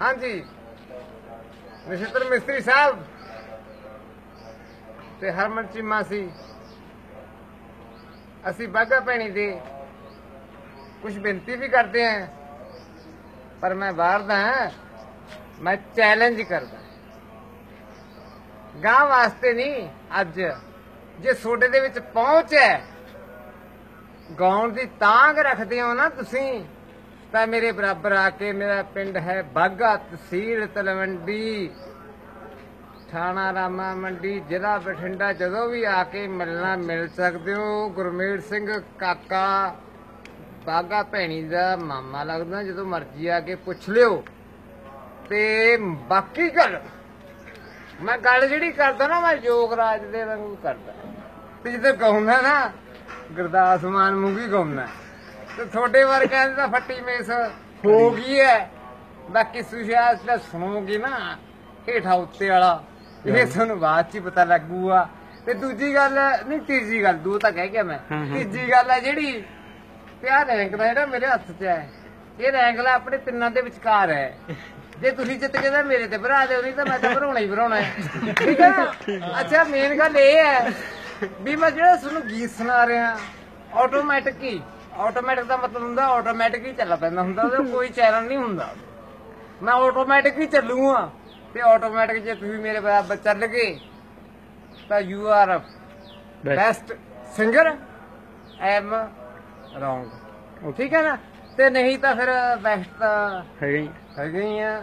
ਹਾਂਜੀ। ਨਛੱਤਰ ਮਿਸਤਰੀ ਸਾਹਿਬ ਤੇ ਹਰਮਨ ਚੀਮਾ ਸੀ। ਅਸੀਂ ਬਾਗਾ ਭੈਣੀ ਦੇ ਕੁਝ ਬੇਨਤੀ ਵੀ ਕਰਦੇ ਆਂ ਪਰ ਮੈਂ ਬਾਹਰ ਦਾ ਹਾਂ, ਮੈਂ ਚੈਲੰਜ ਕਰਦਾ। ਗਾਂ ਵਾਸਤੇ ਨਹੀਂ, ਅੱਜ ਜੇ ਸੋਡੇ ਦੇ ਵਿੱਚ ਪਹੁੰਚ ਹੈ, ਗਾਉਣ ਦੀ ਤਾਂਗ ਰੱਖਦੇ ਹੋ ਨਾ ਤੁਸੀਂ ਤਾਂ ਮੇਰੇ ਬਰਾਬਰ ਆ ਕੇ ਮੇਰਾ ਪਿੰਡ ਹੈ ਬਾਗਾ ਤਹਿਸੀਲ ਤਲਵੰਡੀ। ਥਾਣਾ ਰਾਮਾ ਮੰਡੀ, ਜ਼ਿਲ੍ਹਾ ਬਠਿੰਡਾ, ਜਦੋਂ ਵੀ ਆ ਕੇ ਮਿਲਣਾ ਮਿਲ ਸਕਦੇ ਹੋ। ਗੁਰਮੇਲ ਸਿੰਘ ਕਾਕਾ ਬਾਗਾ ਭੈਣੀ ਦਾ ਮਾਮਾ ਲੱਗਦਾ, ਜਦੋਂ ਮਰਜ਼ੀ ਆ ਕੇ ਪੁੱਛ ਲਿਓ। ਤੇ ਬਾਕੀ ਗੱਲ, ਮੈਂ ਗੱਲ ਜਿਹੜੀ ਕਰਦਾ ਨਾ, ਮੈਂ ਯੋਗਰਾਜ ਦੇ ਵਾਂਗੂ ਕਰਦਾ। ਤੇ ਜਦੋਂ ਗਾਉਂਦਾ ਨਾ, ਗੁਰਦਾਸ ਮਾਨ ਮੂੰਗੀ ਗਾਉਂਦਾ। ਤੇ ਤੁਹਾਡੇ ਵਰਗਿਆਂ ਦੀ ਤਾਂ ਫੱਟੀ ਮੇਸ ਹੋ ਗਈ ਹੈ ਬਾਕੀ ਸੁਸ਼ਾਸ ਦਾ ਸੁਣੋਗੇ ਨਾ ਹੇਠਾਂ ਉੱਤੇ ਵਾਲਾ ਇਹ ਤੁਹਾਨੂੰ ਬਾਅਦ ਚ ਹੀ ਪਤਾ ਲੱਗੂਗਾ। ਤੇ ਦੂਜੀ ਗੱਲ ਨਹੀਂ ਤੀਜੀ ਗੱਲ ਦੋ ਤਾਂ ਕਹਿ ਗਿਆ ਮੈਂ। ਤੀਜੀ ਗੱਲ ਹੈ ਜਿਹੜੀ ਪਿਆ ਰੈਂਕ ਦਾ ਜਿਹੜਾ ਮੇਰੇ ਹੱਥ 'ਚ ਹੈ ਇਹ ਰੈਂਕ ਲਾ ਆਪਣੇ ਤਿੰਨਾਂ ਦੇ ਵਿਚਕਾਰ ਹੈ ਜੇ ਤੁਸੀਂ ਜਿੱਤ ਕੇ ਤਾਂ ਮੇਰੇ ਤੇ ਭਰਾ ਦਿਓ ਨਹੀਂ ਤਾਂ ਮੈਂ ਤਾਂ ਭਰਾਉਣਾ ਹੀ ਭਰਾਉਣਾ ਹੈ ਠੀਕ ਹੈ ਨਾ ਅੱਛਾ ਮੇਨ ਗੱਲ ਇਹ ਹੈ ਵੀ ਮੈਂ ਜਿਹੜਾ ਤੁਹਾਨੂੰ ਗੀਤ ਸੁਣਾ ਰਿਹਾ ਆਟੋਮੈਟਿਕ ਹੀ ਆਟੋਮੈਟਿਕ ਦਾ ਮਤਲਬ ਹੁੰਦਾ ਆਟੋਮੈਟਿਕ ਹੀ ਚੱਲ ਪੈਂਦਾ ਹੁੰਦਾ ਉਹਦਾ ਕੋਈ ਚੈਨਲ ਨਹੀਂ ਹੁੰਦਾ। ਮੈਂ ਆਟੋਮੈਟਿਕ ਹੀ ਚੱਲੂਗਾ। ਤੇ ਆਟੋਮੈਟਿਕ ਜੇ ਤੁਸੀਂ ਮੇਰੇ ਬਰਾਬਰ ਚੱਲ ਗਏ ਤਾਂ you are best singer am wrong ਠੀਕ ਹੈ ਨਾ? ਤੇ ਨਹੀਂ ਤਾਂ ਫਿਰ ਬੈਸਟ ਤਾਂ ਹੈਗਾ ਹੈਗੇ ਆ।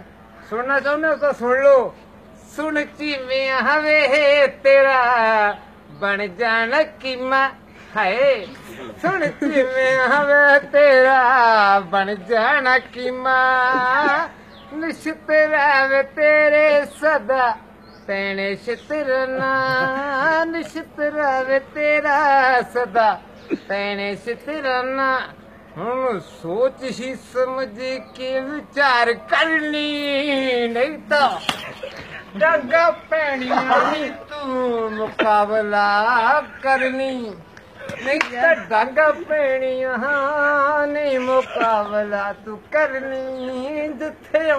ਸੁਣਨਾ ਚਾਹੁੰਦੇ ਹੋ ਤਾਂ ਸੁਣ ਲਓ। ਸੁਣ ਚੀਵੇਂ ਹਵੇ ਤੇਰਾ ਬਣ ਜਾਣਾ ਕੀਮਾ ਹਾਏ। ਸੁਣ ਚੀਵੇਂ ਹਵੇ ਤੇਰਾ, ਬਣ ਜਾਣਾ ਕੀਮਾ ਨਿਸ਼ਤ ਰਵੇ ਤੇਰੇ ਸਦਾ ਪੈਣੇ ਸ਼ਿਤਰਨਾ ਨਿਸ਼ਤ ਰਵੇ ਤੇਰਾ ਸਦਾ ਪੈਣੇ ਸ਼ਿਤਰਨਾ ਹੁਣ ਸੋਚ ਹੀ ਸਮਝ ਕੇ ਵਿਚਾਰ ਕਰਨੀ, ਨਹੀਂ ਤਾਂ ਡੱਗਾ ਪੈਣੀਆਂ ਨੀ ਤੂੰ ਮੁਕਾਬਲਾ ਕਰਨੀ। ਨਹੀਂ ਤਾਂ ਡੱਗਾ ਪੈਣੀਆਂ ਨਹੀਂ ਮੁਕਾਬਲਾ ਤੂੰ ਕਰਨੀ ਜਿੱਥੇ